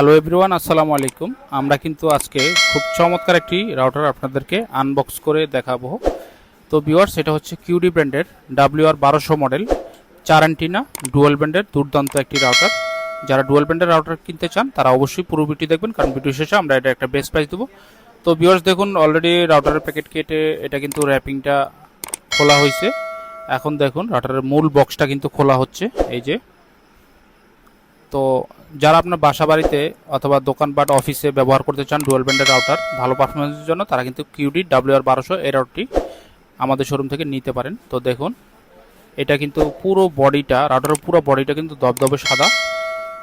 Hello everyone আসসালামু আলাইকুম আমরা কিন্তু আজকে খুব চমৎকার একটি রাউটার আপনাদেরকে আনবক্স করে দেখাবো। তো ভিউয়ার্স এটা হচ্ছে কিউডি ব্র্যান্ডের ডাব্লিউ আর বারোশো মডেল চার অ্যান্টিনা ডুয়েল ব্র্যান্ডের দুর্দান্ত একটি রাউটার যারা ডুয়েল ব্র্যান্ডের রাউটার কিনতে চান, তারা অবশ্যই পুরো ভিডিও দেখবেন, কারণ ভিডিও শেষে আমরা এটা একটা বেস্ট প্রাইস দেবো। তো ভিউয়ার্স দেখুন অলরেডি রাউটারের প্যাকেট কেটে এটা কিন্তু র্যাপিংটা খোলা হয়েছে। এখন দেখুন রাউটারের মূল বক্সটা কিন্তু খোলা হচ্ছে। এই যে তো যারা আপনার বাসা বাড়িতে অথবা দোকানপাট অফিসে ব্যবহার করতে চান ডুয়েল ব্যান্ডের রাউটার ভালো পারফরমেন্সের জন্য তারা কিন্তু কিউডি ডাব্লিউ আর বারোশো এই রাউটারটি আমাদের শোরুম থেকে নিতে পারেন। তো দেখুন, এটা কিন্তু পুরো বডিটা রাউটারের পুরো বডিটা কিন্তু দবদবে সাদা।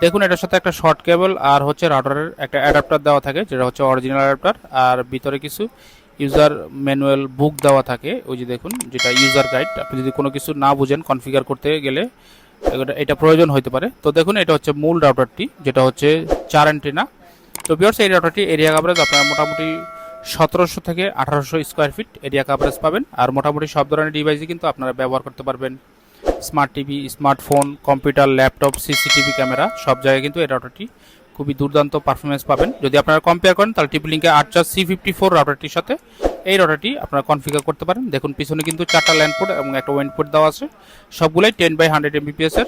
দেখুন, এটার সাথে একটা শর্ট কেবল আর হচ্ছে রাউটারের একটা অ্যাডাপ্টার দেওয়া থাকে, যেটা হচ্ছে অরিজিনাল অ্যাডাপ্টার আর ভিতরে কিছু ইউজার ম্যানুয়াল বুক দেওয়া থাকে, ওই যে দেখুন, যেটা ইউজার গাইড আপনি যদি কোনো কিছু না বুঝেন কনফিগার করতে গেলে এটা- প্রয়োজন হতে পারে। তো দেখুন, এটা হচ্ছে মূল রাউটারটি যেটা হচ্ছে চার অ্যান্টেনা তো বিয়ার্স এই রাউটারটি এরিয়া কাভারেজ আপনারা মোটামুটি সতেরোশো থেকে আঠারোশো স্কোয়ার ফিট এরিয়া কাভারেজ পাবেন। আর মোটামুটি সব ধরনের ডিভাইসই কিন্তু আপনারা ব্যবহার করতে পারবেন। Smart TV smartphone computer laptop CCTV camera সব জায়গায় কিন্তু এই রাউটারটি খুবই দুর্দান্ত পারফরমেন্স পাবেন। যদি আপনারা কম্পেয়ার করেন, তাহলে টিপি লিঙ্কে আট চার সি ফিফটি ফোর রাউটারটির সাথে এই রাউটারটি আপনারা কনফিগার করতে পারেন। দেখুন, পিছনে কিন্তু চারটা ল্যান্ড পোর্ট এবং একটা ওয়েন্ট পোর্ট দেওয়া আছে। সবগুলোই টেন বাই হান্ড্রেড এমবিপিএস এর।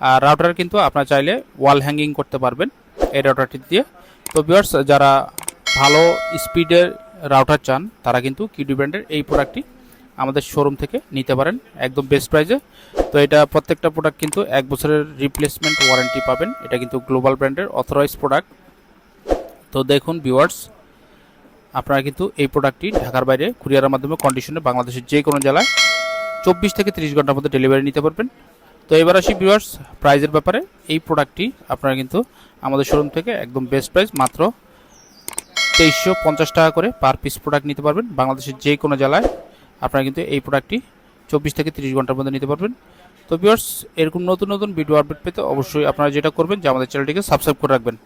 আর রাউটার কিন্তু আপনারা চাইলে ওয়াল হ্যাঙ্গিং করতে পারবেন এই রাউটারটি দিয়ে। তো ভিউয়ার্স যারা ভালো স্পিডের রাউটার চান, তারা কিন্তু কিডি ব্র্যান্ডের এই প্রোডাক্টটি আমাদের শোরুম থেকে নিতে পারেন একদম বেস্ট প্রাইসে তো এটা প্রত্যেকটা প্রোডাক্ট কিন্তু এক বছরের রিপ্লেসমেন্ট ওয়ারেন্টি পাবেন। এটা কিন্তু গ্লোবাল ব্র্যান্ডের অথরাইজ প্রোডাক্ট তো দেখুন ভিউয়ার্স আপনারা কিন্তু এই প্রোডাক্টটি ঢাকার বাইরে কুরিয়ারের মাধ্যমে কন্ডিশনে বাংলাদেশের যে কোনো জেলায় চব্বিশ থেকে তিরিশ ঘণ্টার মধ্যে ডেলিভারি নিতে পারবেন। তো এবার আসি ভিউয়ার্স প্রাইজের ব্যাপারে। এই প্রোডাক্টটি আপনারা কিন্তু আমাদের শোরুম থেকে একদম বেস্ট প্রাইস মাত্র তেইশশো পঞ্চাশ টাকা করে পার পিস প্রোডাক্ট নিতে পারবেন। বাংলাদেশের যে কোনো জেলায় আপনারা কিন্তু এই প্রোডাক্টটি চব্বিশ থেকে তিরিশ ঘণ্টার মধ্যে নিতে পারবেন। তো ভিউয়ার্স এরকম নতুন নতুন ভিডিও আপডেট পেতে অবশ্যই আপনারা যেটা করবেন যে আমাদের চ্যানেলটিকে সাবস্ক্রাইব করে রাখবেন।